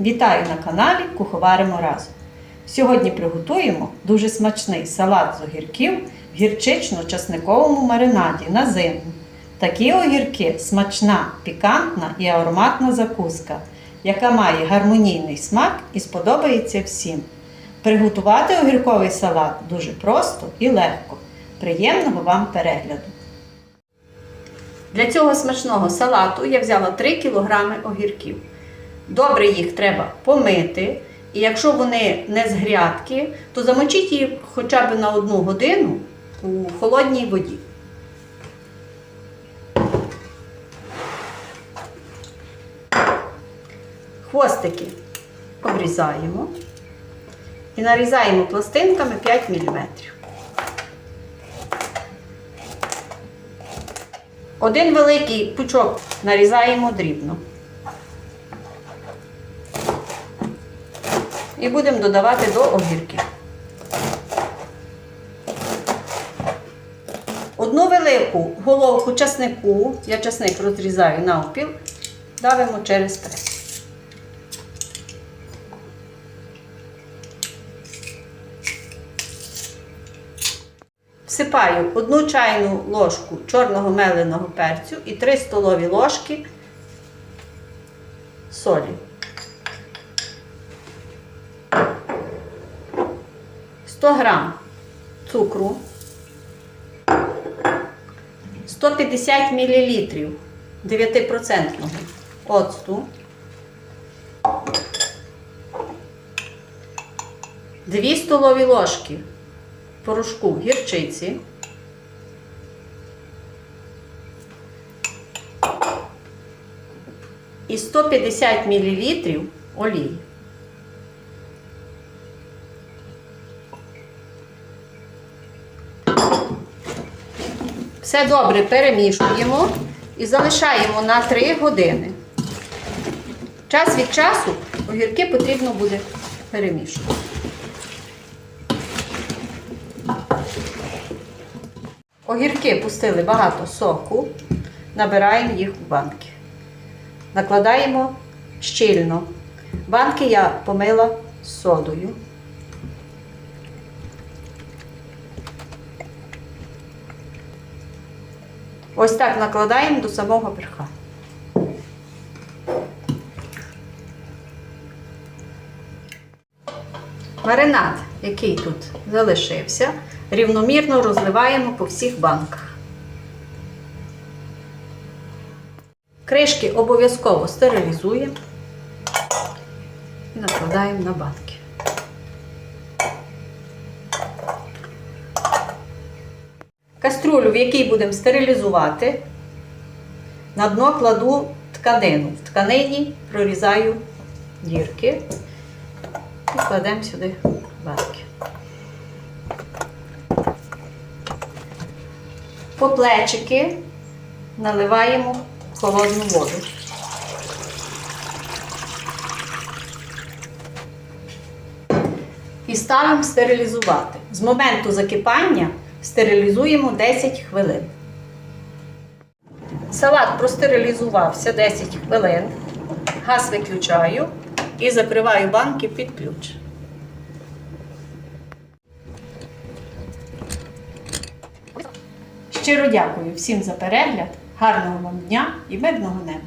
Вітаю на каналі Куховаримо разом. Сьогодні приготуємо дуже смачний салат з огірків в гірчично-часниковому маринаді на зиму. Такі огірки смачна, пікантна і ароматна закуска, яка має гармонійний смак і сподобається всім. Приготувати огірковий салат дуже просто і легко. Приємного вам перегляду! Для цього смачного салату я взяла 3 кг огірків. Добре їх треба помити. І якщо вони не з грядки, то замочіть їх хоча б на одну годину у холодній воді. Хвостики обрізаємо і нарізаємо пластинками 5 мм. Один великий пучок нарізаємо дрібно. І будемо додавати до огірків. Одну велику головку часнику, я часник розрізаю навпіл, давимо через прес. Всипаю одну чайну ложку чорного меленого перцю і 3 столові ложки солі. 100 грам цукру, 150 мл 9% оцту, 2 столові ложки порошку гірчиці, і 150 мл олії. Все добре перемішуємо і залишаємо на 3 години. Час від часу огірки потрібно буде перемішувати. Огірки пустили багато соку, набираємо їх в банки. Накладаємо щільно. Банки я помила з содою. Ось так накладаємо до самого верха. Маринад, який тут залишився, рівномірно розливаємо по всіх банках. Кришки обов'язково стерилізуємо і накладаємо на банки. Каструлю, в якій будемо стерилізувати, на дно кладу тканину. В тканині прорізаю дірки і кладемо сюди банки. По плечики наливаємо холодну воду. І ставимо стерилізувати. З моменту закипання стерилізуємо 10 хвилин. Салат простерилізувався 10 хвилин. Газ виключаю і закриваю банки під ключ. Щиро дякую всім за перегляд, гарного вам дня і мирного неба!